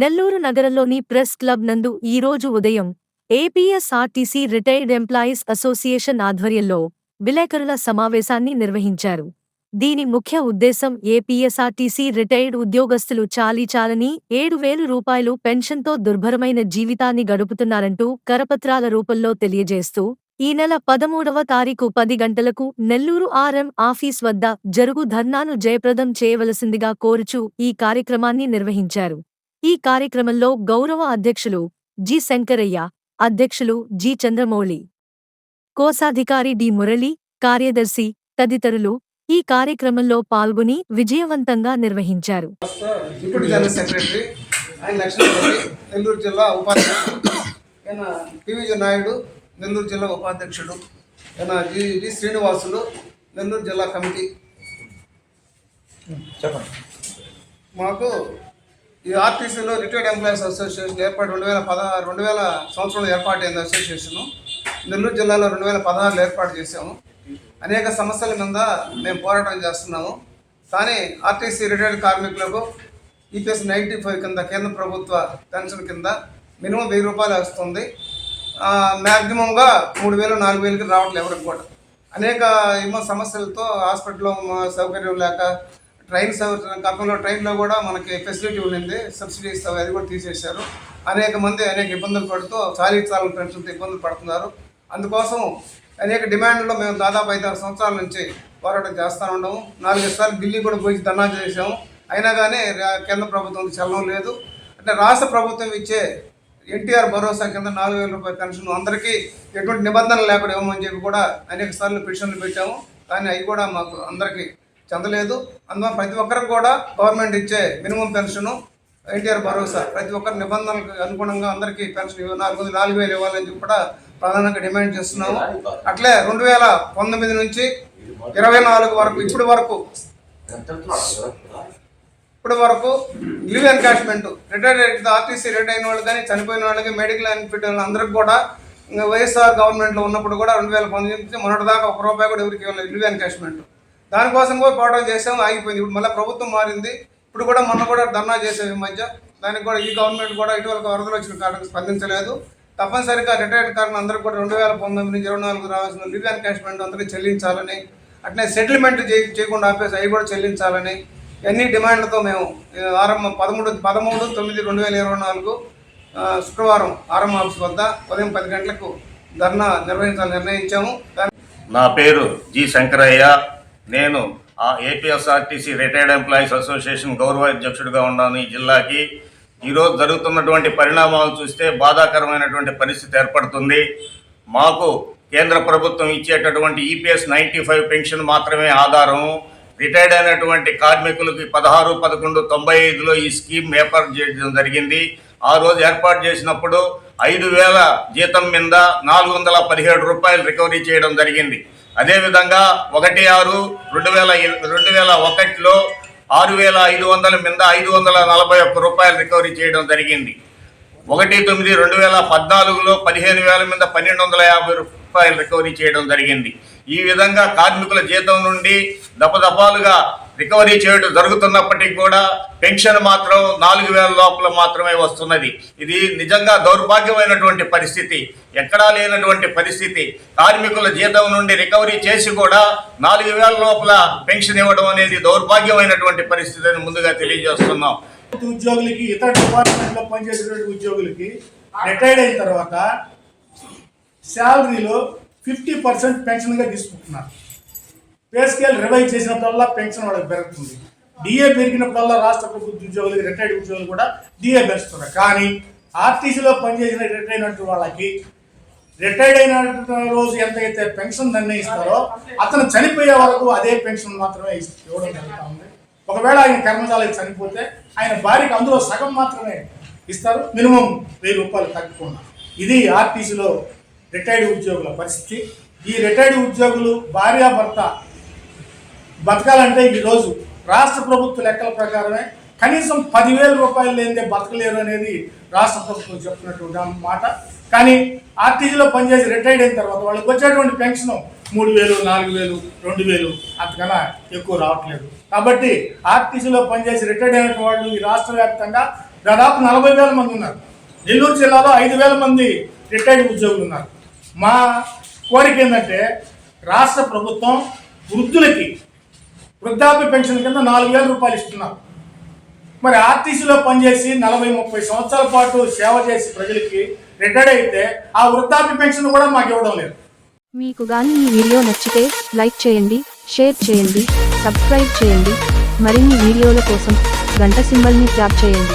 నెల్లూరు నగరంలోని press club నందు ఈరోజు ఉదయం ఏపీఎస్ఆర్టీసీ రిటైర్డ్ ఎంప్లాయీస్ అసోసియేషన్ ఆధ్వర్యంలో విలేకరుల సమావేశాన్ని నిర్వహించారు. దీని ముఖ్య ఉద్దేశం ఏపీఎస్ఆర్టీసీ రిటైర్డ్ ఉద్యోగస్తులు చాలీచాలని ఏడు వేలు రూపాయలు పెన్షన్తో దుర్భరమైన జీవితాన్ని గడుపుతున్నారంటూ కరపత్రాల రూపంలో తెలియజేస్తూ ఈ నెల పదమూడవ తారీఖు పది గంటలకు నెల్లూరు ఆర్ఎం ఆఫీస్ వద్ద జరుగు ధర్నాను జయప్రదం చేయవలసిందిగా కోరుచూ ఈ కార్యక్రమాన్ని నిర్వహించారు. ఈ కార్యక్రమంలో గౌరవ అధ్యక్షులు జి శంకరయ్య అధ్యక్షులు జి చంద్రమౌళి కోశాధికారి డి మురళి కార్యదర్శి తదితరులు ఈ కార్యక్రమంలో పాల్గొని విజయవంతంగా నిర్వహించారు. నెల్లూరు జిల్లా ఉపాధ్యక్షుడు నాయుడు నెల్లూరు జిల్లా జి శ్రీనివాసులు నెల్లూరు జిల్లా కమిటీ. చెప్పండి. మాకు ఈ ఆర్టీసీలో రిటైర్డ్ ఎంప్లాయీస్ అసోసియేషన్ ఏర్పాటు రెండు వేల పదహారు రెండు వేల సంవత్సరంలో ఏర్పాటు అసోసియేషను. నెల్లూరు జిల్లాలో రెండు వేల పదహారులో ఏర్పాటు చేశాము. అనేక సమస్యల మీద మేము పోరాటం చేస్తున్నాము. కానీ ఆర్టీసీ రిటైర్డ్ కార్మికులకు ఈపీఎస్ నైంటీ ఫైవ్ కింద కేంద్ర ప్రభుత్వ పెన్షన్ కింద మినిమం వెయ్యి రూపాయలు వస్తుంది. మ్యాక్సిమంగా మూడు వేలు నాలుగు వేలకి రావట్లేదు ఎవరికి కూడా. అనేక ఏమో సమస్యలతో హాస్పిటల్లో సౌకర్యం లేక ట్రైన్ గతంలో ట్రైన్లో కూడా మనకి ఫెసిలిటీ ఉండింది సబ్సిడీస్ అవి అది కూడా తీసేశారు. అనేక మంది అనేక ఇబ్బందులు పడుతూ చాలీ చాలని పెన్షన్తో ఇబ్బందులు పడుతున్నారు. అందుకోసం అనేక డిమాండ్లో మేము దాదాపు ఐదారు సంవత్సరాల నుంచి పోరాటం చేస్తూ ఉన్నాము. నాలుగైదు సార్లు ఢిల్లీ కూడా పోయి ధర్నా చేసాము అయినా కానీ కేంద్ర ప్రభుత్వం చలనం లేదు. అంటే రాష్ట్ర ప్రభుత్వం ఇచ్చే ఎన్టీఆర్ భరోసా కింద నాలుగు వేల రూపాయల పెన్షన్ అందరికీ ఎటువంటి నిబంధనలు లేకుండా ఇవ్వమని చెప్పి కూడా అనేక సార్లు పిటిషన్లు పెట్టాము. కానీ అవి కూడా మాకు అందరికీ చెందలేదు. అందువల్ల ప్రతి ఒక్కరికి కూడా గవర్నమెంట్ ఇచ్చే మినిమం పెన్షను ఎన్టీఆర్ భరోసా ప్రతి ఒక్కరి నిబంధనలకు అనుగుణంగా అందరికీ పెన్షన్ ఇవ్వ- నాలుగు వందలు నాలుగు వేలు ఇవ్వాలని చెప్పి కూడా ప్రధానంగా డిమాండ్ చేస్తున్నాము. అట్లే రెండు వేల పంతొమ్మిది నుంచి ఇరవై నాలుగు వరకు ఇప్పటి వరకు ఇప్పటి వరకు leave encashment retired RTC retire అయిన వాళ్ళు కానీ చనిపోయిన వాళ్ళకి మెడికల్ బెనిఫిట్ అందరికి కూడా ఇంకా వైఎస్ఆర్ గవర్నమెంట్లో ఉన్నప్పుడు కూడా రెండు వేల పంతొమ్మిది నుంచి మొన్నటి దాకా ఒక రూపాయి కూడా ఎవరికి ఇవ్వలేదు లీవ్ ఎన్కాష్మెంట్. దానికోసం కూడా పోవడం చేసాం ఆగిపోయింది. ఇప్పుడు మళ్ళీ ప్రభుత్వం మారింది. ఇప్పుడు కూడా మొన్న కూడా ధర్నా చేసాం ఈ మధ్య. దానికి కూడా ఈ గవర్నమెంట్ కూడా ఇటీవల వరదలు వచ్చిన కారణంగా స్పందించలేదు. తప్పనిసరిగా రిటైర్డ్ కారణం అందరికీ కూడా రెండు వేల పంతొమ్మిది నుంచి ఇరవై నాలుగు రావాల్సిన లీవ్ ఎన్కాష్మెంట్ అందరికీ చెల్లించాలని అట్లే సెటిల్మెంట్ చేయకుండా ఆపేసి అవి కూడా చెల్లించాలని ఎన్ని డిమాండ్లతో మేము ఆరంభం పదమూడు పదమూడు తొమ్మిది రెండు వేల ఇరవై నాలుగు శుక్రవారం ఆరంభ ఆఫీస్ వద్ద ఉదయం పది గంటలకు ధర్నా నిర్వహించాలని నిర్ణయించాము. దాని నా పేరు జి శంకరయ్య. నేను ఆ ఏపీఎస్ఆర్టీసీ రిటైర్డ్ ఎంప్లాయీస్ అసోసియేషన్ గౌరవ అధ్యక్షుడిగా ఉన్నాను ఈ జిల్లాకి. ఈరోజు జరుగుతున్నటువంటి పరిణామాలు చూస్తే బాధాకరమైనటువంటి పరిస్థితి ఏర్పడుతుంది. మాకు కేంద్ర ప్రభుత్వం ఇచ్చేటటువంటి ఈపీఎస్ నైంటీ ఫైవ్ పెన్షన్ మాత్రమే ఆధారం రిటైర్డ్ అయినటువంటి కార్మికులకి పదహారు పదకొండు తొంభై ఐదులో ఈ స్కీమ్ ఏర్పాటు చేయడం జరిగింది. ఆ రోజు ఏర్పాటు చేసినప్పుడు ఐదు వేల జీతం మీద నాలుగు వందల పదిహేడు రూపాయలు రికవరీ చేయడం జరిగింది. అదేవిధంగా ఒకటి ఆరు రెండు వేల రెండు వేల ఒకటిలో ఆరు వేల ఐదు వందల మీద ఐదు వందల నలభై ఒక్క రూపాయలు రికవరీ చేయడం జరిగింది. ఒకటి తొమ్మిది రెండు వేల పద్నాలుగులో పదిహేను వేల మీద పన్నెండు వందల యాభై రూపాయలు రికవరీ చేయడం జరిగింది. ఈ విధంగా కార్మికుల జీతం నుండి దపదపాలుగా రికవరీ చేయడం జరుగుతున్నప్పటికీ కూడా పెన్షన్ మాత్రం నాలుగు వేల లోపల మాత్రమే వస్తున్నది. ఇది నిజంగా దౌర్భాగ్యమైనటువంటి పరిస్థితి. ఎక్కడా లేనటువంటి పరిస్థితి. కార్మికుల జీతం నుండి రికవరీ చేసి కూడా నాలుగు వేల లోపల పెన్షన్ ఇవ్వడం అనేది దౌర్భాగ్యమైనటువంటి పరిస్థితి అని ముందుగా తెలియజేస్తున్నాం. ఉద్యోగులకి ఇతర డిపార్ట్మెంట్లో పనిచేసేటువంటి ఉద్యోగులకి రిటైర్డ్ అయిన తర్వాత శాలరీలో ఫిఫ్టీ పర్సెంట్ పెన్షన్గా తీసుకుంటున్నారు. పే స్కేల్ రివైజ్ చేసినప్పుడల్లా పెన్షన్ వాళ్ళకి పెరుగుతుంది. డిఏ పెరిగినప్పుడల్లా రాష్ట్ర ప్రభుత్వ ఉద్యోగులు రిటైర్డ్ ఉద్యోగులు కూడా డిఏ పెంచుతున్నారు. కానీ ఆర్టీసీలో పనిచేసిన రిటైర్ అయినటువంటి వాళ్ళకి రిటైర్డ్ అయిన రోజు ఎంతైతే పెన్షన్ నిర్ణయిస్తారో అతను చనిపోయే వరకు అదే పెన్షన్ మాత్రమే ఇవ్వడం జరుగుతూ ఉంది ఒకవేళ ఆయన కర్మశాలకి చనిపోతే ఆయన భార్యకి అందులో సగం మాత్రమే ఇస్తారు. మినిమం వెయ్యి రూపాయలు తగ్గకుండా ఇది ఆర్టీసీలో రిటైర్డ్ ఉద్యోగుల పరిస్థితి. ఈ రిటైర్డ్ ఉద్యోగులు భార్యాభర్త బతకాలంటే ఈరోజు రాష్ట్ర ప్రభుత్వ లెక్కల ప్రకారమే కనీసం పదివేల రూపాయలు లేనిదే బతకలేరు అనేది రాష్ట్ర ప్రభుత్వం చెప్తున్నటువంటి మాట. కానీ ఆర్టీజీలో పనిచేసి రిటైర్డ్ అయిన తర్వాత వాళ్ళకి వచ్చేటువంటి పెన్షన్ మూడు వేలు నాలుగు వేలు రెండు వేలు అంతకన్నా ఎక్కువ రావట్లేదు. కాబట్టి ఆర్టీసీలో పనిచేసి రిటైర్డ్ అయిన వాళ్ళు ఈ రాష్ట్ర వ్యాప్తంగా దాదాపు నలభై వేల మంది ఉన్నారు. నెల్లూరు జిల్లాలో ఐదు వేల మంది రిటైర్డ్ ఉద్యోగులు ఉన్నారు. మా కోరిక ఏంటంటే రాష్ట్ర ప్రభుత్వం వృద్ధులకి వృద్ధాప్య పెన్షన్ కింద నాలుగు వేల రూపాయలు ఇస్తున్నారు. మరి ఆర్టీసీలో పనిచేసి నలభై ముప్పై సంవత్సరాల పాటు సేవ చేసి ప్రజలకి రిటైర్డ్ అయితే ఆ వృద్ధాప్య పెన్షన్ కూడా మాకు ఇవ్వడం లేదు. మీకు గాని ఈ వీడియో నచ్చితే లైక్ చేయండి షేర్ చేయండి సబ్స్క్రైబ్ చేయండి. మరిన్ని వీడియోల కోసం గంట సింబల్ని ట్యాప్ చేయండి.